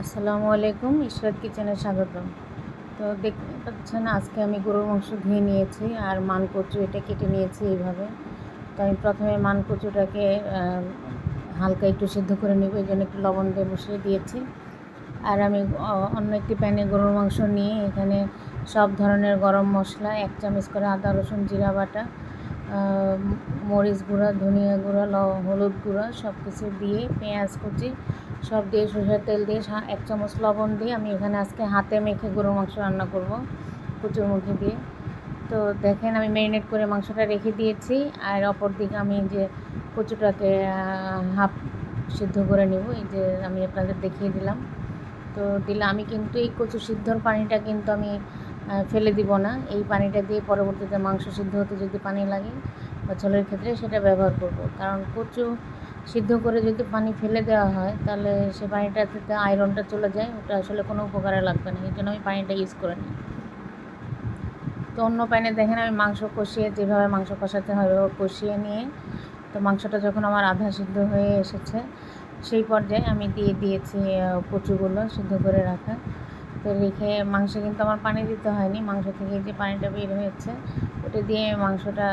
আসসালামু আলাইকুম ঈশ্বর কিচেনে স্বাগতম। তো দেখতে পাচ্ছেন আজকে আমি গরুর মাংস ধুয়ে নিয়েছি আর মান কচু এটা কেটে নিয়েছি এইভাবে। তো আমি প্রথমে মান কচুটাকে হালকা একটু সিদ্ধ করে নেব, এই জন্য একটু লবণ দিয়ে বসিয়ে দিয়েছি। আর আমি অন্য একটি প্যানে গরুর মাংস নিয়ে এখানে সব ধরনের গরম মশলা, এক চামচ করে আদা, রসুন, জিরা বাটা মরিচ গুঁড়া, ধনিয়া গুঁড়া হলুদ গুঁড়া সব কিছু দিয়ে পেঁয়াজ কুচি সব দিয়ে সরষের তেল দিয়ে এক চামচ লবণ দিয়ে আমি এখানে আজকে হাতে মেখে গরুর মাংস রান্না করব, কুচুর মুখে দিয়ে। তো দেখেন আমি ম্যারিনেট করে মাংসটা রেখে দিয়েছি, আর অপর দিকে আমি যে কচুটাকে হাফ সিদ্ধ করে নেব, এই যে আমি আপনাদের দেখিয়ে দিলাম। তো দিলে আমি কিন্তু এই কচু সিদ্ধর পানিটা কিন্তু আমি ফেলে দিব না। এই পানিটা দিয়ে পরবর্তীতে মাংস সিদ্ধ হতে যদি পানি লাগে বা ঝোলের ক্ষেত্রে সেটা ব্যবহার করব। কারণ কচু সিদ্ধ করে যদি পানি ফেলে দেওয়া হয়, তাহলে সে পানিটা থেকে আয়রনটা চলে যায়, ওটা আসলে কোনো উপকারে লাগবে না। এই জন্য আমি পানিটা ইউজ করে নিই। তো অন্য প্যানে দেখেন, আমি মাংস কষিয়ে যেভাবে মাংস কষাতে হয় কষিয়ে নিয়ে, তো মাংসটা যখন আমার আধা সিদ্ধ হয়ে এসেছে, সেই পর্যায়ে আমি দিয়ে দিয়েছি কচুগুলো সিদ্ধ করে রাখা। তো রেখে মাংসে কিন্তু আমার পানি দিতে হয়নি। মাংস থেকে যে পানিটা বের হয়েছে, ওটা দিয়ে মাংসটা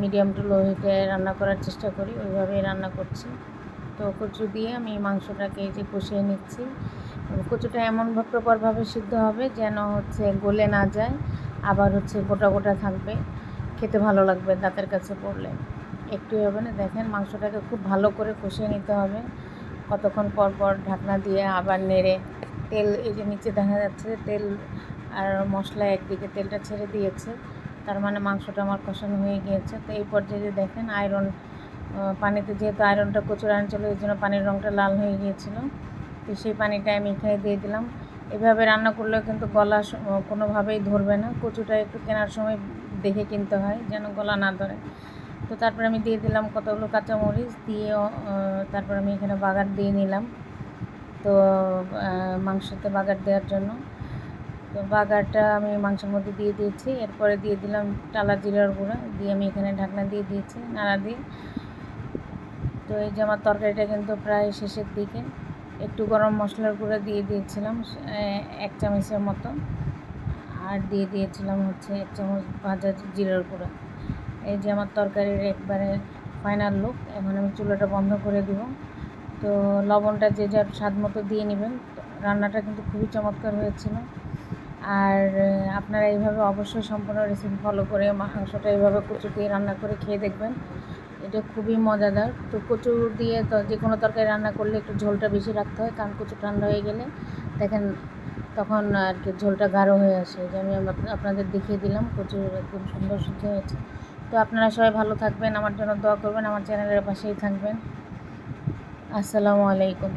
মিডিয়াম টু লো হিটে রান্না করার চেষ্টা করি, ওইভাবেই রান্না করছি। তো কচু দিয়ে আমি মাংসটাকে এই যে কষিয়ে নিচ্ছি। কচুটা এমন প্রপারভাবে সিদ্ধ হবে যেন হচ্ছে গলে না যায়, আবার হচ্ছে গোটা গোটা থাকবে। খেতে ভালো লাগবে দাঁতের কাছে পড়লে। একটু হবে না, দেখেন মাংসটাকে খুব ভালো করে কষিয়ে নিতে হবে। কতক্ষণ পর পর ঢাকনা দিয়ে আবার নেড়ে তেল, এই যে নিচে দেখা যাচ্ছে তেল আর মশলা একদিকে তেলটা ছেড়ে দিয়েছে। তার মানে মাংসটা আমার কষানো হয়ে গিয়েছে। তো এই পর্যায়ে দেখেন আয়রন পানিতে যেহেতু আয়রনটা কচুর আয়রন ছিল জন্য পানির রঙটা লাল হয়ে গিয়েছিল। তো সেই পানিটা আমি এখানে দিয়ে দিলাম। এভাবে রান্না করলেও কিন্তু গলা কোনোভাবেই ধরবে না। কচুটা একটু কেনার সময় দেখে কিনতে হয় যেন গলা না ধরে। তো তারপরে আমি দিয়ে দিলাম কতগুলো কাঁচামরিচ দিয়ে তারপর আমি এখানে বাগার দিয়ে নিলাম। তো মাংসতে বাগার দেওয়ার জন্য। তো বাগারটা আমি মাংসের মধ্যে দিয়ে দিয়েছি। এরপরে দিয়ে দিলাম টালা জিরার গুঁড়া। দিয়ে আমি এখানে ঢাকনা দিয়ে দিয়েছি নাড়া দিয়ে। তো এই যে আমার তরকারিটা কিন্তু প্রায় শেষের দিকে। একটু গরম মশলার গুঁড়া দিয়ে দিয়েছিলাম এক চামচের মতো। আর দিয়ে দিয়েছিলাম হচ্ছে এক চামচ ভাজা জিরার গুঁড়া। এই যে আমার তরকারির একবারে ফাইনাল লুক। এখন আমি চুলাটা বন্ধ করে দিব। তো লবণটা যে যার স্বাদ মতো দিয়ে নেবেন। রান্নাটা কিন্তু খুবই চমৎকার হয়েছিল। আর আপনারা এইভাবে অবশ্যই সম্পূর্ণ রেসিপি ফলো করে মাংসটা এইভাবে কচু দিয়ে রান্না করে খেয়ে দেখবেন। এটা খুবই মজাদার। তো কচু দিয়ে যে কোনো তরকারি রান্না করলে একটু ঝোলটা বেশি রাখতে হয়, কারণ কচু ঠান্ডা হয়ে গেলে দেখেন তখন আর কি ঝোলটা গাঢ় হয়ে আসে। যে আমি আপনাদের দেখিয়ে দিলাম কচু একদম সুন্দর সিদ্ধ হয়েছে। তো আপনারা সবাই ভালো থাকবেন, আমার জন্য দোয়া করবেন, আমার চ্যানেলের পাশেই থাকবেন। আসসালামু আলাইকুম।